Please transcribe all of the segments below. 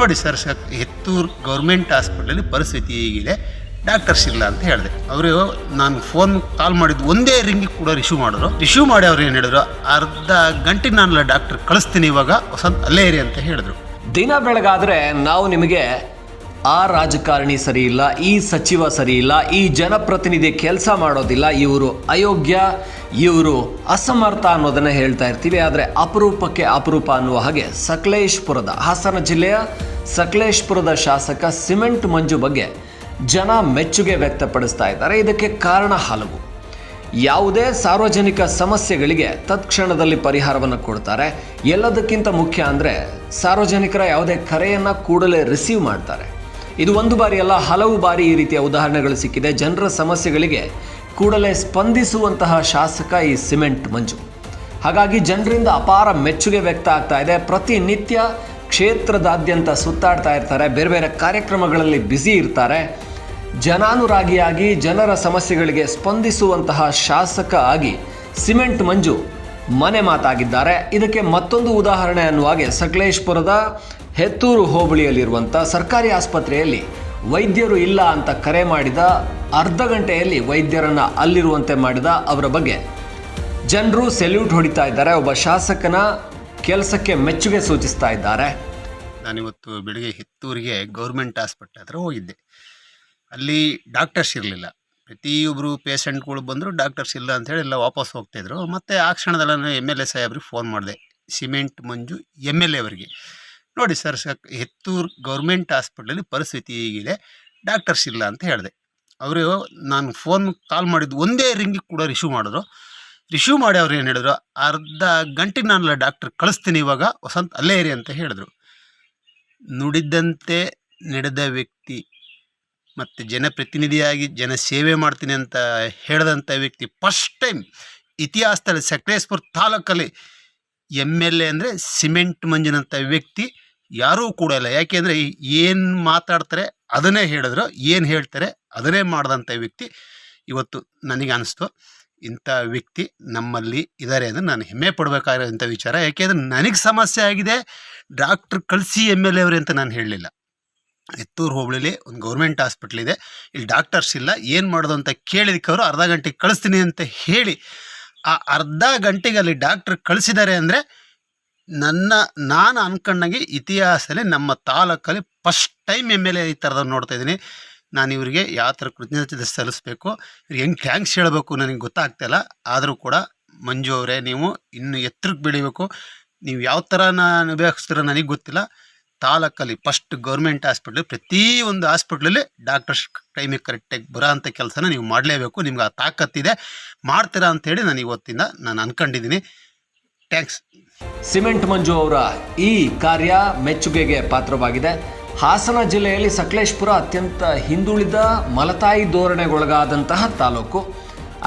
ನೋಡಿ sir sir Hetturu government ಹಾಸ್ಪಿಟ್ಲಲ್ಲಿ ಪರಿಸ್ಥಿತಿ ಹೀಗಿದೆ. ಡಾಕ್ಟರ್ಸ್ ಇಲ್ಲ ಅಂತ ಹೇಳಿದೆ. ಅವರು ನಾನು ಫೋನ್ ಕಾಲ್ ಮಾಡಿದ್ದು ಒಂದೇ ರಿಂಗಿಗೆ ಕೂಡ ರಿಸೀವ್ ಮಾಡಿದ್ರು. ರಿಸೀವ್ ಮಾಡಿ ಅವ್ರು ಏನು ಹೇಳಿದ್ರು, ಅರ್ಧ ಗಂಟೆ ನಾನು ಡಾಕ್ಟರ್ ಕಳಿಸ್ತೀನಿ ಇವಾಗ ಹೊಸ ಅಲ್ಲೇ ಇರಿ ಅಂತ ಹೇಳಿದ್ರು. ದಿನ ಬೆಳಗಾದರೆ ನಾವು ನಿಮಗೆ ಆ ರಾಜಕಾರಣಿ ಸರಿ ಇಲ್ಲ, ಈ ಸಚಿವ ಸರಿ ಇಲ್ಲ, ಈ ಜನಪ್ರತಿನಿಧಿ ಕೆಲಸ ಮಾಡೋದಿಲ್ಲ, ಇವರು ಅಯೋಗ್ಯ, ಇವರು ಅಸಮರ್ಥ ಅನ್ನೋದನ್ನು ಹೇಳ್ತಾ ಇರ್ತೀವಿ. ಆದರೆ ಅಪರೂಪಕ್ಕೆ ಅಪರೂಪ ಅನ್ನುವ ಹಾಗೆ ಸಕಲೇಶ್ಪುರದ ಹಾಸನ ಜಿಲ್ಲೆಯ ಸಕಲೇಶ್ಪುರದ ಶಾಸಕ ಸಿಮೆಂಟ್ ಮಂಜು ಬಗ್ಗೆ ಜನ ಮೆಚ್ಚುಗೆ ವ್ಯಕ್ತಪಡಿಸ್ತಾ ಇದ್ದಾರೆ. ಇದಕ್ಕೆ ಕಾರಣ ಹಲವು. ಯಾವುದೇ ಸಾರ್ವಜನಿಕ ಸಮಸ್ಯೆಗಳಿಗೆ ತತ್ಕ್ಷಣದಲ್ಲಿ ಪರಿಹಾರವನ್ನು ಕೊಡ್ತಾರೆ. ಎಲ್ಲದಕ್ಕಿಂತ ಮುಖ್ಯ ಅಂದರೆ ಸಾರ್ವಜನಿಕರ ಯಾವುದೇ ಕರೆಯನ್ನು ಕೂಡಲೇ ರಿಸೀವ್ ಮಾಡ್ತಾರೆ. ಇದು ಒಂದು ಬಾರಿ ಅಲ್ಲ, ಹಲವು ಬಾರಿ ಈ ರೀತಿಯ ಉದಾಹರಣೆಗಳು ಸಿಕ್ಕಿದೆ. ಜನರ ಸಮಸ್ಯೆಗಳಿಗೆ ಕೂಡಲೇ ಸ್ಪಂದಿಸುವಂತಹ ಶಾಸಕ ಈ ಸಿಮೆಂಟ್ ಮಂಜು. ಹಾಗಾಗಿ ಜನರಿಂದ ಅಪಾರ ಮೆಚ್ಚುಗೆ ವ್ಯಕ್ತ ಆಗ್ತಾ ಇದೆ. ಪ್ರತಿನಿತ್ಯ ಕ್ಷೇತ್ರದಾದ್ಯಂತ ಸುತ್ತಾಡ್ತಾ ಇರ್ತಾರೆ. ಬೇರೆ ಬೇರೆ ಕಾರ್ಯಕ್ರಮಗಳಲ್ಲಿ ಬ್ಯುಸಿ ಇರ್ತಾರೆ. ಜನಾನುರಾಗಿಯಾಗಿ ಜನರ ಸಮಸ್ಯೆಗಳಿಗೆ ಸ್ಪಂದಿಸುವಂತಹ ಶಾಸಕ ಆಗಿ ಸಿಮೆಂಟ್ ಮಂಜು ಮನೆ ಮಾತಾಗಿದ್ದಾರೆ. ಇದಕ್ಕೆ ಮತ್ತೊಂದು ಉದಾಹರಣೆ ಅನ್ನುವಾಗೆ ಸಕಲೇಶ್ಪುರದ ಹೆತ್ತೂರು ಹೋಬಳಿಯಲ್ಲಿರುವಂಥ ಸರ್ಕಾರಿ ಆಸ್ಪತ್ರೆಯಲ್ಲಿ ವೈದ್ಯರು ಇಲ್ಲ ಅಂತ ಕರೆ ಮಾಡಿದ, ಅರ್ಧ ಗಂಟೆಯಲ್ಲಿ ವೈದ್ಯರನ್ನು ಅಲ್ಲಿರುವಂತೆ ಮಾಡಿದ ಅವರ ಬಗ್ಗೆ ಜನರು ಸೆಲ್ಯೂಟ್ ಹೊಡಿತಾ ಇದ್ದಾರೆ. ಒಬ್ಬ ಶಾಸಕನ ಕೆಲಸಕ್ಕೆ ಮೆಚ್ಚುಗೆ ಸೂಚಿಸ್ತಾ ಇದ್ದಾರೆ. ನಾನಿವತ್ತು ಬೆಳಿಗ್ಗೆ ಹಿತ್ತೂರಿಗೆ ಗೌರ್ಮೆಂಟ್ ಹಾಸ್ಪಿಟ್ಲ್ ಹತ್ರ ಹೋಗಿದ್ದೆ. ಅಲ್ಲಿ ಡಾಕ್ಟರ್ಸ್ ಇರಲಿಲ್ಲ. ಪ್ರತಿಯೊಬ್ಬರು ಪೇಷಂಟ್ಗಳು ಬಂದರು ಡಾಕ್ಟರ್ಸ್ ಇಲ್ಲ ಅಂತೇಳಿ ಎಲ್ಲ ವಾಪಸ್ ಹೋಗ್ತಾಯಿದ್ರು ಮತ್ತು ಆ ಕ್ಷಣದಲ್ಲಿ ನಾನು ಎಂ ಎಲ್ ಎ ಸಾಹೇಬ್ರಿಗೆ ಫೋನ್ ಮಾಡಿದೆ. Cement Manju M L A ಅವರಿಗೆ. ನೋಡಿ ಸರ್ ಸಕ್ ಹೆತ್ತೂರು ಗೌರ್ಮೆಂಟ್ ಹಾಸ್ಪಿಟ್ಲಲ್ಲಿ ಪರಿಸ್ಥಿತಿ ಹೀಗಿದೆ. ಡಾಕ್ಟರ್ಸ್ ಇಲ್ಲ ಅಂತ ಹೇಳಿದೆ. ಅವರು ನಾನು ಫೋನ್ ಕಾಲ್ ಮಾಡಿದ್ದು ಒಂದೇ ರಿಂಗಿಗೆ ಕೂಡ ರಿಸೀವ್ ಮಾಡಿದ್ರು. ರಿಸೀವ್ ಮಾಡಿ ಅವ್ರು ಏನು ಹೇಳಿದ್ರು? ಅರ್ಧ ಗಂಟೆ ನಾನು ಡಾಕ್ಟರ್ ಕಳಿಸ್ತೀನಿ ಇವಾಗ, ವಸಂತ್ ಅಲ್ಲೇ ಇರಿ ಅಂತ ಹೇಳಿದ್ರು. ನುಡಿದಂತೆ ನಡೆದ ವ್ಯಕ್ತಿ ಮತ್ತು ಜನಪ್ರತಿನಿಧಿಯಾಗಿ ಜನ ಸೇವೆ ಮಾಡ್ತೀನಿ ಅಂತ ಹೇಳಿದಂಥ ವ್ಯಕ್ತಿ ಫಸ್ಟ್ ಟೈಮ್ ಇತಿಹಾಸದಲ್ಲಿ ಸಕಲೇಶ್ಪುರ ತಾಲೂಕಲ್ಲಿ ಎಂ ಎಲ್ ಎ ಅಂದರೆ ಸಿಮೆಂಟ್ ಮಂಜಿನಂಥ ವ್ಯಕ್ತಿ ಯಾರೂ ಕೂಡ ಇಲ್ಲ. ಯಾಕೆಂದರೆ ಏನು ಮಾತಾಡ್ತಾರೆ ಅದನ್ನೇ ಹೇಳಿದ್ರು, ಏನು ಹೇಳ್ತಾರೆ ಅದನ್ನೇ ಮಾಡಿದಂಥ ವ್ಯಕ್ತಿ ಇವತ್ತು ನನಗೆ ಅನಿಸ್ತು. ಇಂಥ ವ್ಯಕ್ತಿ ನಮ್ಮಲ್ಲಿ ಇದ್ದಾರೆ ಅಂದರೆ ನಾನು ಹೆಮ್ಮೆ ಪಡಬೇಕಾಗಿರೋಂಥ ವಿಚಾರ. ಯಾಕೆಂದರೆ ನನಗೆ ಸಮಸ್ಯೆ ಆಗಿದೆ, ಡಾಕ್ಟ್ರ್ ಕಳಿಸಿ ಎಂ ಎಲ್ ಎ ಅವ್ರೆ ಅಂತ ನಾನು ಹೇಳಲಿಲ್ಲ. ಎತ್ತೂರು ಹೋಬಳಿಲಿ ಒಂದು ಗೌರ್ಮೆಂಟ್ ಹಾಸ್ಪಿಟ್ಲ್ ಇದೆ. ಇಲ್ಲಿ ಡಾಕ್ಟರ್ಸ್ ಇಲ್ಲ, ಏನು ಮಾಡೋದು ಅಂತ ಕೇಳಿದಕ್ಕೆ ಅವರು ಅರ್ಧ ಗಂಟೆಗೆ ಕಳಿಸ್ತೀನಿ ಅಂತ ಹೇಳಿ. ಆ ಅರ್ಧ ಗಂಟೆಗೆ ಅಲ್ಲಿ ಡಾಕ್ಟ್ರ್ ಕಳಿಸಿದ್ದಾರೆ ಅಂದರೆ ನನ್ನ, ನಾನು ಅನ್ಕೊಂಡಂಗೆ ಇತಿಹಾಸದಲ್ಲಿ ನಮ್ಮ ತಾಲೂಕಲ್ಲಿ first time M L A ಈ ಥರದವ್ರು ನೋಡ್ತಾ ಇದ್ದೀನಿ. ನಾನು ಇವರಿಗೆ ಯಾವ ಥರ ಕೃತಜ್ಞತೆ ಸಲ್ಲಿಸಬೇಕು, ಇವ್ರಿಗೆ ಹೆಂಗೆ ಥ್ಯಾಂಕ್ಸ್ ಹೇಳಬೇಕು ನನಗೆ ಗೊತ್ತಾಗ್ತಾಯಿಲ್ಲ ಆದರೂ ಕೂಡ ಮಂಜು ಅವರೇ, ನೀವು ಇನ್ನು ಎತ್ತರಕ್ಕೆ ಬೆಳಿಬೇಕು. ನೀವು ಯಾವ ಥರ ನಾನು ಉಪಯೋಗಿಸ್ತೀರೋ ನನಗೆ ಗೊತ್ತಿಲ್ಲ. ತಾಲೂಕಲ್ಲಿ ಫಸ್ಟ್ ಗೌರ್ಮೆಂಟ್ ಹಾಸ್ಪಿಟ್ಲ್ ಪ್ರತಿಯೊಂದು ಹಾಸ್ಪಿಟ್ಲಲ್ಲಿ ಡಾಕ್ಟರ್ಸ್ ಟೈಮಿಗೆ ಕರೆಕ್ಟಾಗಿ ಬರೋ ಅಂಥ ಕೆಲಸನ ನೀವು ಮಾಡಲೇಬೇಕು. ನಿಮ್ಗೆ ಆ ತಾಕತ್ತಿದೆ ಮಾಡ್ತೀರಾ ಅಂತೇಳಿ ನಾನು ಇವತ್ತಿಂದ ನಾನು ಅನ್ಕೊಂಡಿದ್ದೀನಿ. ಥ್ಯಾಂಕ್ಸ್ ಸಿಮೆಂಟ್ ಮಂಜು ಅವರ ಈ ಕಾರ್ಯ ಮೆಚ್ಚುಗೆಗೆ ಪಾತ್ರವಾಗಿದೆ. ಹಾಸನ ಜಿಲ್ಲೆಯಲ್ಲಿ ಸಕಲೇಶ್ಪುರ ಅತ್ಯಂತ ಹಿಂದುಳಿದ ಮಲತಾಯಿ ಧೋರಣೆಗೊಳಗಾದಂತಹ ತಾಲೂಕು.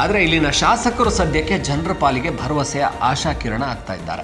ಆದರೆ ಇಲ್ಲಿನ ಶಾಸಕರು ಸದ್ಯಕ್ಕೆ ಜನರ ಪಾಲಿಗೆ ಭರವಸೆಯ ಆಶಾಕಿರಣ ಆಗ್ತಾ ಇದ್ದಾರೆ.